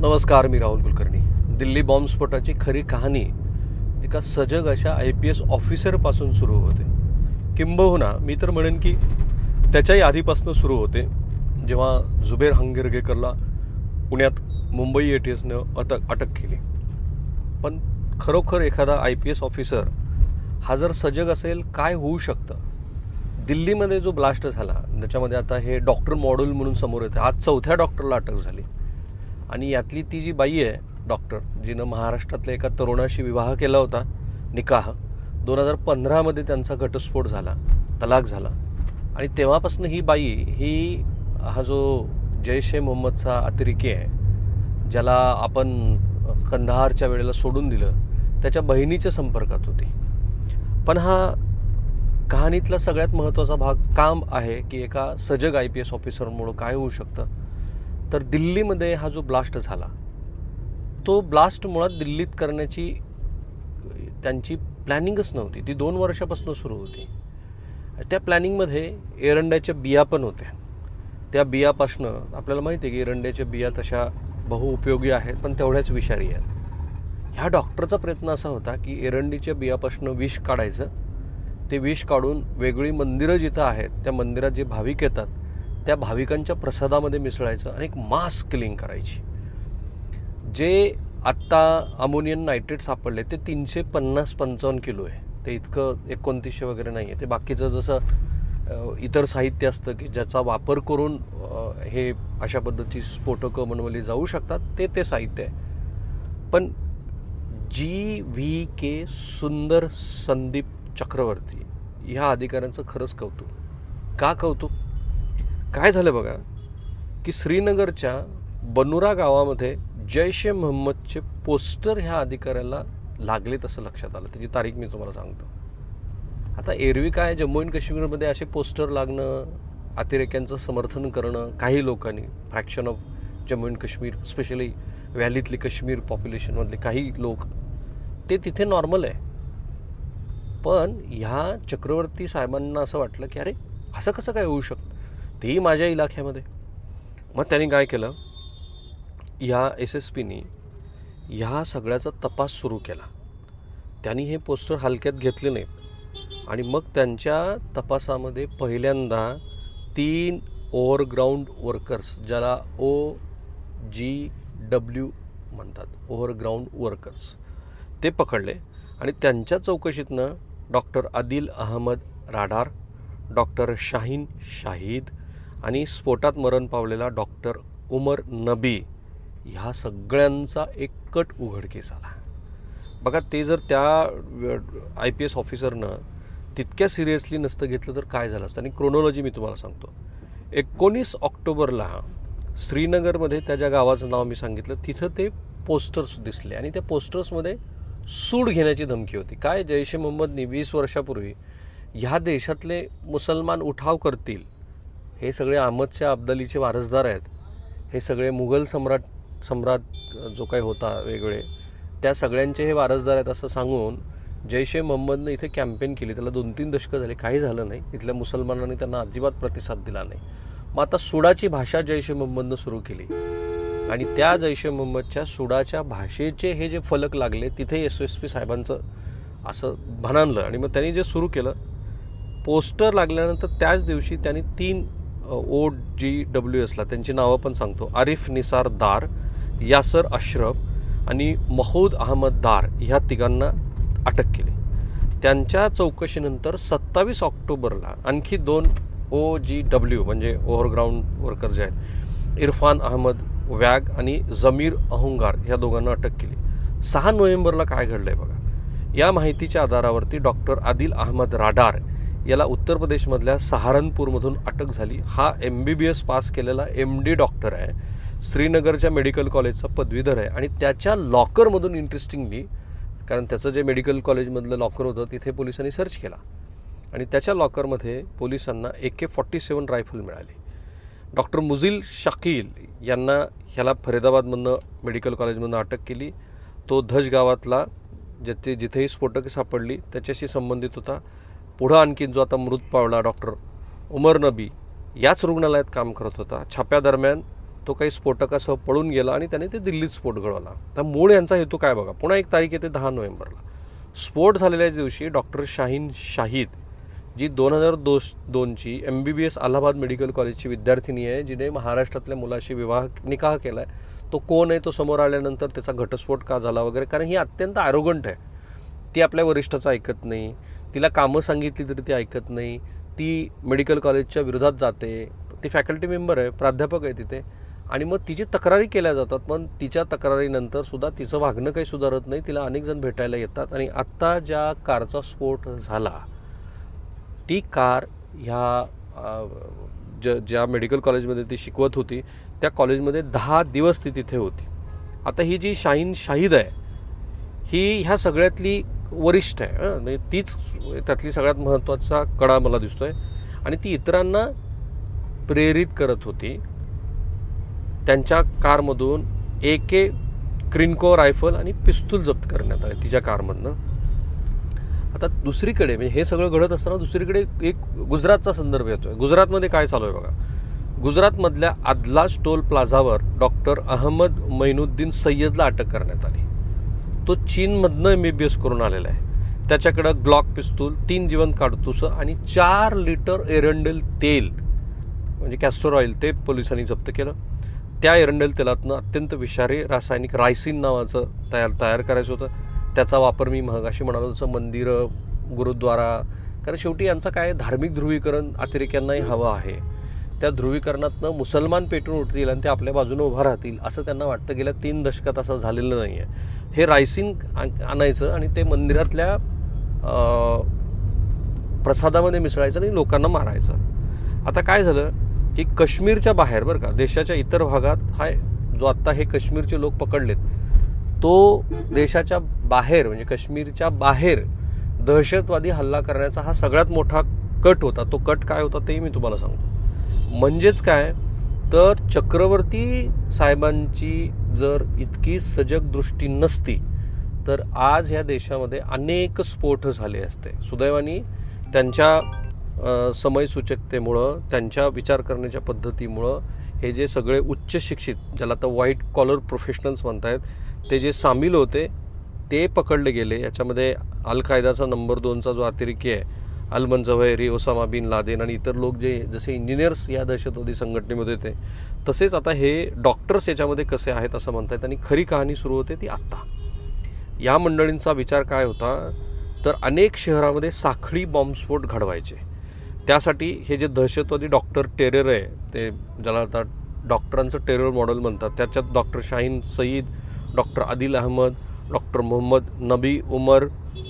नमस्कार मी राहुल कुलकर्णी. दिल्ली बॉम्बस्फोटाची खरी कहाणी एका सजग अशा आय पी एस ऑफिसरपासून सुरू होते. किंबहुना मी तर म्हणेन की त्याच्याही आधीपासून सुरू होते जेव्हा जुबेर हंगीरगेकरला पुण्यात मुंबई ए टी एसनं अटक अटक केली. पण खरोखर एखादा आय पी एस ऑफिसर हा जर सजग असेल काय होऊ शकतं? दिल्लीमध्ये जो ब्लास्ट झाला त्याच्यामध्ये आता हे डॉक्टर मॉड्यूल म्हणून समोर येते. आज चौथ्या डॉक्टरला अटक झाली. आणि यातली ती जी बाई आहे डॉक्टर जिनं महाराष्ट्रातल्या एका तरुणाशी विवाह केला होता निकाह दोन हजार पंधरामध्ये त्यांचा घटस्फोट झाला तलाक झाला. आणि तेव्हापासून ही बाई ही हा जो जैश ए मोहम्मदचा अतिरेकी आहे ज्याला आपण कंधारच्या वेळेला सोडून दिलं त्याच्या बहिणीच्या संपर्कात होती. पण हा कहाणीतला सगळ्यात महत्त्वाचा भाग काम आहे की एका सजग आय पी एस ऑफिसरमुळं काय होऊ शकतं? तर दिल्लीमध्ये हा जो ब्लास्ट झाला तो ब्लास्ट मुळात दिल्लीत करण्याची त्यांची प्लॅनिंगच नव्हती. ती दोन वर्षापासून सुरू होती. त्या प्लॅनिंगमध्ये एरंड्याच्या बिया पण होत्या. त्या बियापासनं आपल्याला माहिती आहे की एरंड्याच्या बिया तशा बहुउपयोगी आहेत पण तेवढ्याच विषारी आहेत. ह्या डॉक्टरचा प्रयत्न असा होता की एरंडीच्या बियापासनं विष काढायचं. ते विष काढून वेगळी मंदिरं जिथं आहेत त्या मंदिरात जे भाविक येतात त्या भाविकांच्या प्रसादामध्ये मिसळायचं आणि एक मास किलिंग करायची. जे आत्ता अमोनियन नायट्रेट सापडले ते तीनशे पन्नास पंचावन्न किलो आहे. ते इतकं एकोणतीसशे वगैरे नाही आहे ते बाकीचं जसं इतर साहित्य असतं की ज्याचा वापर करून हे अशा पद्धतीची स्फोटकं बनवली जाऊ शकतात ते ते साहित्य आहे. पण जी व्ही के सुंदर संदीप चक्रवर्ती ह्या अधिकाऱ्यांचं खरंच कौतुक. का कौतुक? काय झालं बघा? की श्रीनगरच्या बनुरा गावामध्ये जैश ए महम्मदचे पोस्टर ह्या अधिकाऱ्याला लागले तसं लक्षात आलं. त्याची तारीख मी तुम्हाला सांगतो. आता एरवी काय जम्मू अँड काश्मीरमध्ये असे पोस्टर लागणं अतिरेक्यांचं समर्थन करणं काही लोकांनी fraction of Jammu and Kashmir specially व्हॅलीतली Kashmir पॉप्युलेशनमधले काही लोक ते तिथे नॉर्मल आहे. पण ह्या चक्रवर्ती साहेबांना असं वाटलं की अरे असं कसं काय होऊ शकतं? तेही माझ्या इलाख्यामध्ये. मग त्यांनी काय केलं? ह्या एस एस पीनी ह्या सगळ्याचा तपास सुरू केला. त्यांनी हे पोस्टर हलक्यात घेतले नाहीत. आणि मग त्यांच्या तपासामध्ये पहिल्यांदा तीन ओव्हरग्राऊंड वर्कर्स ज्याला ओ जी डब्ल्यू म्हणतात ओव्हरग्राऊंड वर्कर्स ते पकडले. आणि त्यांच्या चौकशीतनं डॉक्टर आदिल अहमद राडार डॉक्टर शाहीन शाहीद आणि स्फोटात मरण पावलेला डॉक्टर उमर नबी ह्या सगळ्यांचा एक कट उघडकीस आला. बघा ते जर त्या आय पी एस ऑफिसरनं तितक्या सिरियसली नसतं घेतलं तर काय झालं असतं? आणि क्रोनॉलॉजी मी तुम्हाला सांगतो. एकोणीस ऑक्टोबरला श्रीनगरमध्ये त्या ज्या गावाचं नाव मी सांगितलं तिथं ते पोस्टर्स दिसले आणि त्या पोस्टर्समध्ये सूड घेण्याची धमकी होती. काय? जैश ए मोहम्मदनी वीस वर्षापूर्वी ह्या देशातले मुसलमान उठाव करतील हे सगळे अहमदच्या अब्दालीचे वारसदार आहेत. हे सगळे मुघल सम्राट सम्राट जो काही होता वेगळे त्या सगळ्यांचे हे वारसदार आहेत असं सांगून जैश ए मोहम्मदनं इथे कॅम्पेन केली. त्याला दोन तीन दशकं झाले. काही झालं नाही. इथल्या मुसलमानांनी त्यांना अजिबात प्रतिसाद दिला नाही. मग आता सुडाची भाषा जैश ए मोहम्मदनं सुरू केली. आणि त्या जैश ए मोहम्मदच्या सुडाच्या भाषेचे हे जे फलक लागले तिथे एस एस पी साहेबांचं असं भनानलं आणि मग त्यांनी जे सुरू केलं पोस्टर लागल्यानंतर त्याच दिवशी त्यांनी तीन ओ जी डब्ल्यू एसला त्यांची नावं पण सांगतो. आरिफ निसार दार यासर अश्रफ आणि महूद अहमद दार ह्या तिघांना अटक केली. त्यांच्या चौकशीनंतर सत्तावीस ऑक्टोबरला आणखी दोन ओ जी डब्ल्यू म्हणजे ओव्हरग्राऊंड वर्कर जे आहेत इरफान अहमद वॅग आणि जमीर अहंगार ह्या दोघांना अटक केली. सहा नोव्हेंबरला काय घडलं आहे बघा? या माहितीच्या आधारावरती डॉक्टर आदिल अहमद राडार याला उत्तर प्रदेशमधल्या सहारनपूरमधून अटक झाली. हा M B B S pass केलेला एम डी डॉक्टर आहे. श्रीनगरच्या मेडिकल कॉलेजचा पदवीधर आहे. आणि त्याच्या लॉकरमधून इंटरेस्टिंगली कारण त्याचं जे मेडिकल कॉलेजमधलं लॉकर होतं तिथे पोलिसांनी सर्च केला. आणि त्याच्या लॉकरमध्ये पोलिसांना A K forty seven rifle मिळाली. डॉक्टर मुझिल शकील यांना ह्याला फरीदाबादमधनं मेडिकल कॉलेजमधनं अटक केली. तो धज गावातला जिथे जिथेही स्फोटके सापडली त्याच्याशी संबंधित होता. पुढं आणखीन जो आता मृत पावला डॉक्टर उमर नबी याच रुग्णालयात काम करत होता. छाप्यादरम्यान तो काही स्फोटकासह पळून गेला आणि त्याने ते दिल्लीत स्फोट घडवला. तर मूळ यांचा हेतू काय बघा? पुन्हा एक तारीख येते दहा नोव्हेंबरला. स्फोट झालेल्या दिवशी डॉक्टर शाहीन शाहीद जी दोन हजार दोस दोनची M B B S Allahabad medical कॉलेजची विद्यार्थिनी आहे जिने महाराष्ट्रातल्या मुलाशी विवाह निकाह केला आहे तो कोण आहे? तो समोर आल्यानंतर त्याचा घटस्फोट का झाला वगैरे? कारण ही अत्यंत आरोगंट आहे. ती आपल्या वरिष्ठाचं ऐकत नाही. तिला कामं सांगितली तरी ती ऐकत नाही. ती मेडिकल कॉलेजच्या विरोधात जाते. ती फॅकल्टी मेंबर आहे प्राध्यापक आहे तिथे. आणि मग तिची तक्रारी केल्या जातात पण तिच्या तक्रारीनंतर सुद्धा तिचं वागणं काही सुधारत नाही. तिला अनेक जण भेटायला येतात. आणि आत्ता ज्या कारचा स्फोट झाला ती कार ह्या ज ज्या मेडिकल कॉलेजमध्ये ती शिकवत होती त्या कॉलेजमध्ये दहा दिवस ती तिथे होती. आता ही जी शाहीन शाहीद आहे ही ह्या सगळ्यातली वरिष्ठ आहे म्हणजे तीच त्यातली सगळ्यात महत्त्वाचा कडा मला दिसतो आहे आणि ती इतरांना प्रेरित करत होती. त्यांच्या कारमधून ए के क्रिनको रायफल आणि पिस्तूल जप्त करण्यात आले तिच्या कारमधनं. आता दुसरीकडे म्हणजे हे सगळं घडत असताना दुसरीकडे एक गुजरातचा संदर्भ येतोय. गुजरातमध्ये काय चालू आहे बघा. गुजरातमधल्या आदलाज टोल प्लाझावर डॉक्टर अहमद मैनुद्दीन सय्यदला अटक करण्यात आली. तो चीनमधनं एम बी बी एस करून आलेला आहे. त्याच्याकडं ग्लॉक पिस्तूल तीन जीवन काडतुसं आणि चार लिटर एरंडेल तेल म्हणजे कॅस्टर ऑइल ते पोलिसांनी जप्त केलं. त्या एरंडेल तेलातनं अत्यंत विषारी रासायनिक रायसिन नावाचं तयार तयार करायचं होतं. त्याचा वापर मी महागाशी म्हणालो तसं मंदिरं गुरुद्वारा कारण शेवटी यांचं काय धार्मिक ध्रुवीकरण अतिरेक्यांनाही हवं आहे. त्या ध्रुवीकरणातनं मुसलमान पेटून उठतील आणि ते आपल्या बाजूने उभा राहतील असं त्यांना वाटतं. गेल्या तीन दशकात असं झालेलं नाही आहे हे रायसिन आण- आणायचं आणि ते मंदिरातल्या प्रसादामध्ये मिसळायचं आणि लोकांना मारायचं. आता काय झालं की काश्मीरच्या बाहेर बरं का देशाच्या इतर भागात हा जो आत्ता हे काश्मीरचे लोक पकडलेत तो देशाच्या बाहेर म्हणजे काश्मीरच्या बाहेर दहशतवादी हल्ला करण्याचा हा सगळ्यात मोठा कट होता. तो कट काय होता तेही मी तुम्हाला सांगतो. म्हणजेच काय तर चक्रवर्ती साहेबांची जर इतकी सजग दृष्टी नसती तर आज ह्या देशामध्ये अनेक स्फोट झाले असते. सुदैवानी त्यांच्या समयसूचकतेमुळं त्यांच्या विचार करण्याच्या पद्धतीमुळं हे जे सगळे उच्च शिक्षित ज्याला आता व्हाईट कॉलर प्रोफेशनल्स म्हणतायत ते जे सामील होते ते पकडले गेले. याच्यामध्ये अल कायदाचा नंबर दोनचा जो अतिरेकी आहे Ayman Zawahiri Osama bin Laden आणि इतर लोक जे जसे इंजिनियर्स या दहशतवादी संघटनेमध्ये होते तसेच आता हे डॉक्टर्स याच्यामध्ये कसे आहेत असं म्हणतायत आणि खरी कहाणी सुरू होते ती आत्ता. या मंडळींचा विचार काय होता तर अनेक शहरामध्ये साखळी बॉम्बस्फोट घडवायचे. त्यासाठी हे जे दहशतवादी डॉक्टर टेरर आहे ते ज्याला आता डॉक्टरांचं टेरर मॉडेल म्हणतात त्याच्यात doctor Shaheen Saeed doctor Adil Ahmad doctor Mohammad Nabi Umar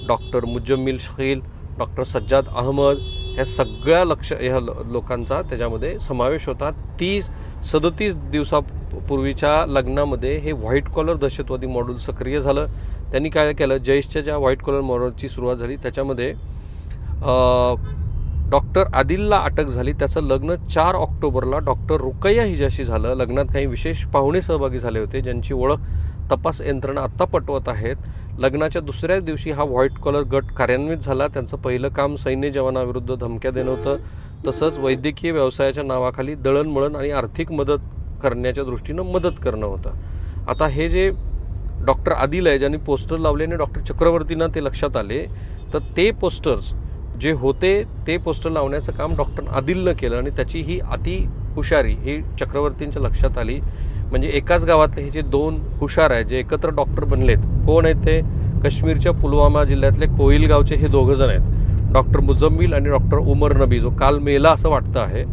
doctor Muzammil Shakeel doctor Sajjad Ahmad ह्या सगळ्या लक्ष ह्या लोकांचा त्याच्यामध्ये समावेश होता. तीस सदतीस दिवसापूर्वीच्या लग्नामध्ये हे व्हाईट कॉलर दहशतवादी मॉडेल सक्रिय झालं. त्यांनी काय केलं? जैशच्या ज्या व्हाईट कॉलर मॉडलची सुरुवात झाली त्याच्यामध्ये डॉक्टर आदिलला अटक झाली. त्याचं लग्न चार ऑक्टोबरला डॉक्टर रुकैया हिजाशी झालं. लग्नात काही विशेष पाहुणे सहभागी झाले होते ज्यांची ओळख तपास यंत्रणा आत्ता पटवत आहेत. लग्नाच्या दुसऱ्याच दिवशी हा व्हाईट कॉलर गट कार्यान्वित झाला. त्यांचं पहिलं काम सैन्य जवानाविरुद्ध धमक्या देणं होतं. तसंच वैद्यकीय व्यवसायाच्या नावाखाली दळणवळण आणि आर्थिक मदत करण्याच्या दृष्टीनं मदत करणं होतं. आता हे जे डॉक्टर आदिल आहे ज्यांनी पोस्टर लावले आणि डॉक्टर चक्रवर्तींना ते लक्षात आले तर ते पोस्टर्स जे होते ते पोस्टर लावण्याचं काम डॉक्टर आदिलनं केलं आणि त्याची ही अति हुशारी ही चक्रवर्तींच्या लक्षात आली. म्हणजे एकाच गावातले हे जे दोन हुशार आहेत जे एकत्र डॉक्टर बनलेत कोण आहेत ते? काश्मीरच्या पुलवामा जिल्ह्यातले कोईल गावचे हे दोघं जण आहेत. डॉक्टर मुजम्मिल आणि डॉक्टर उमर नबी जो काल मेला असं वाटतं आहे.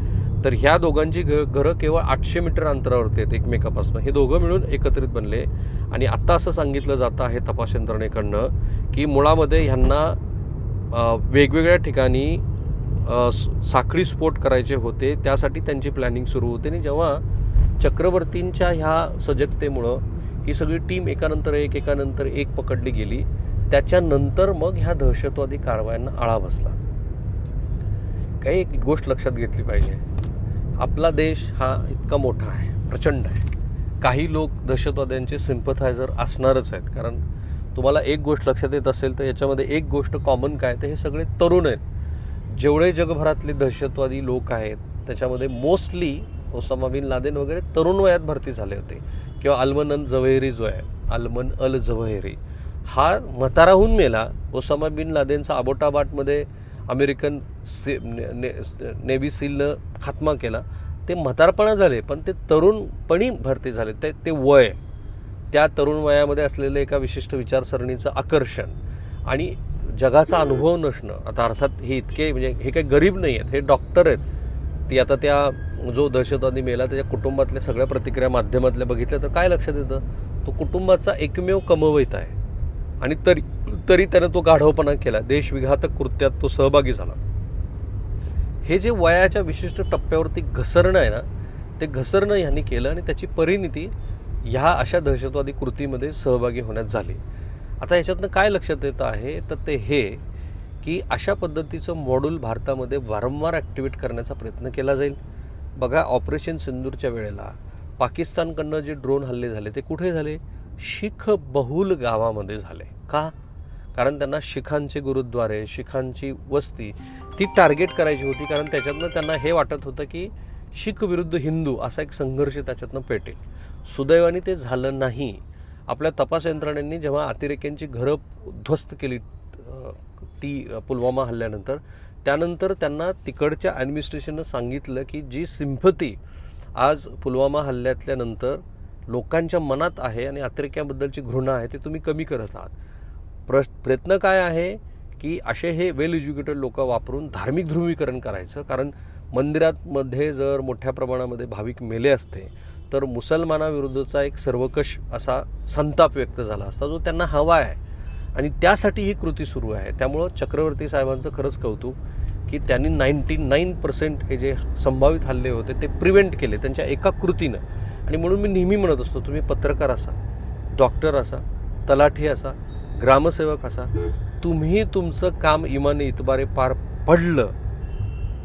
तर ह्या दोघांची घ घरं केवळ आठशे मीटर अंतरावरती आहेत एकमेकापासून. हे दोघं मिळून एकत्रित बनले. आणि आत्ता असं सांगितलं जातं आहे तपास यंत्रणेकडनं की मुळामध्ये ह्यांना वेगवेगळ्या ठिकाणी साखळी स्फोट करायचे होते. त्यासाठी त्यांची प्लॅनिंग सुरू होते. आणि जेव्हा चक्रवर्तींच्या ह्या सजगतेमुळं ही सगळी टीम एकानंतर एक एकानंतर एक पकडली गेली. त्याच्यानंतर मग ह्या दहशतवादी कारवायांना आळा बसला. काही एक गोष्ट लक्षात घेतली पाहिजे. आपला देश हा इतका मोठा आहे प्रचंड आहे. काही लोक दहशतवाद्यांचे सिम्पथायझर असणारच आहेत. कारण तुम्हाला एक गोष्ट लक्षात येत असेल तर याच्यामध्ये एक गोष्ट कॉमन काय तर हे सगळे तरुण आहेत. जेवढे जगभरातले दहशतवादी लोक आहेत त्याच्यामध्ये मोस्टली ओसामा बिन लादेन वगैरे तरुण वयात भरती झाले होते. किंवा अल्मन अल जव्हेरी जो आहे अल्मन अल जव्हेरी हा म्हाताराहून मेला ओसामा बिन लादेनचा अबोटाबाटमध्ये अमेरिकन से ने, ने, नेव्ही सीलनं खात्मा केला. ते म्हातारपणा झाले पण ते तरुणपणी भरती झाले. ते ते वय त्या तरुण वयामध्ये असलेलं एका विशिष्ट विचारसरणीचं आकर्षण आणि जगाचा अनुभव नसणं. आता अर्थात हे इतके म्हणजे हे काही गरीब नाही आहेत हे डॉक्टर आहेत. ती आता त्या जो दहशतवादी मेला त्याच्या कुटुंबातल्या सगळ्या प्रतिक्रिया माध्यमातल्या बघितल्या तर काय लक्षात येतं? तो कुटुंबाचा एकमेव कमवैत आहे. आणि तरी तरी त्यानं तो गाढवपणा केला. देशविघातक कृत्यात तो सहभागी झाला. हे जे वयाच्या विशिष्ट टप्प्यावरती घसरणं आहे ना ते घसरणं ह्यांनी केलं आणि त्याची परिणिती ह्या अशा दहशतवादी कृतीमध्ये सहभागी होण्यात झाली. आता ह्याच्यातनं काय लक्षात येतं आहे? तर ते हे की अशा पद्धतीचं मॉड्यूल भारतामध्ये वारंवार ॲक्टिवेट करण्याचा प्रयत्न केला जाईल. बघा ऑपरेशन सिंदूरच्या वेळेला पाकिस्तानकडनं जे ड्रोन हल्ले झाले ते कुठे झाले? शीख बहुल गावामध्ये झाले. का? कारण त्यांना शिखांचे गुरुद्वारे शिखांची वस्ती ती टार्गेट करायची होती. कारण त्याच्यातनं त्यांना हे वाटत होतं की शीख विरुद्ध हिंदू असा एक संघर्ष त्याच्यातनं पेटेल. सुदैवाने ते झालं नाही. आपल्या तपास यंत्रणेंनी जेव्हा अतिरेक्यांची घरं उद्ध्वस्त केली ती पुलवामा हल्ल्यानंतर. त्यानंतर त्यांना तिकडच्या ॲडमिनिस्ट्रेशननं सांगितलं की जी सिम्पती आज पुलवामा हल्ल्यातल्या नंतर लोकांच्या मनात आहे आणि अतिरेक्याबद्दलची घृणा आहे ते तुम्ही कमी करत आहात. प्र प्रयत्न काय आहे की असे हे वेल एज्युकेटेड लोक वापरून धार्मिक ध्रुवीकरण करायचं. कारण मंदिरातमध्ये जर मोठ्या प्रमाणामध्ये भाविक मेले असते तर मुसलमानाविरुद्धचा एक सर्वकष असा संताप व्यक्त झाला असता जो त्यांना हवा आहे. आणि त्यासाठी ही कृती सुरू आहे. त्यामुळं चक्रवर्ती साहेबांचं खरंच कौतुक की त्यांनी नाईन्टी नाईन पर्सेंट हे जे संभावित हल्ले होते ते प्रिव्हेंट केले त्यांच्या एका कृतीनं. आणि म्हणून मी नेहमी म्हणत असतो तुम्ही पत्रकार असा डॉक्टर असा तलाठी असा ग्रामसेवक असा तुम्ही तुमचं काम इमाने इतबारे पार पडलं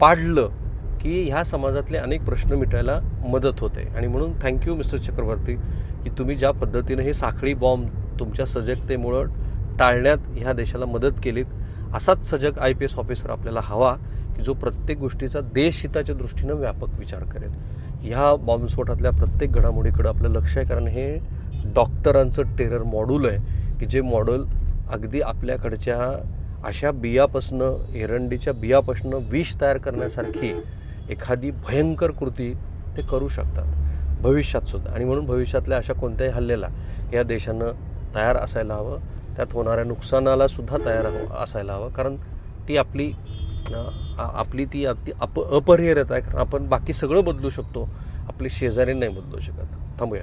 पाडलं की ह्या समाजातले अनेक प्रश्न मिटायला मदत होते. आणि म्हणून थँक्यू मिस्टर चक्रवर्ती की तुम्ही ज्या पद्धतीनं हे साखळी बॉम्ब तुमच्या सजगतेमुळं टाळण्यात ह्या देशाला मदत केलीत असाच सजग आय पी एस ऑफिसर आपल्याला हवा की जो प्रत्येक गोष्टीचा देशहिताच्या दृष्टीनं व्यापक विचार करेल. ह्या बॉम्बस्फोटातल्या प्रत्येक घडामोडीकडं आपलं लक्ष आहे कारण हे डॉक्टरांचं टेरर मॉड्यूल आहे की जे मॉड्यूल अगदी आपल्याकडच्या अशा बियापासनं एरंडीच्या बियापासनं विष तयार करण्यासारखी एखादी भयंकर कृती ते करू शकतात. भविष्यात सुद्धा. आणि म्हणून भविष्यातल्या अशा कोणत्याही हल्ल्याला या देशानं तयार असायला हवं. त्यात होणाऱ्या नुकसानाला सुद्धा तयार हो- असायला हवं. कारण ती आपली आपली ती अति अप अपरिहार्यता आहे. कारण आपण बाकी सगळं बदलू शकतो. आपली शेजारी नाही बदलू शकत. थांबूया.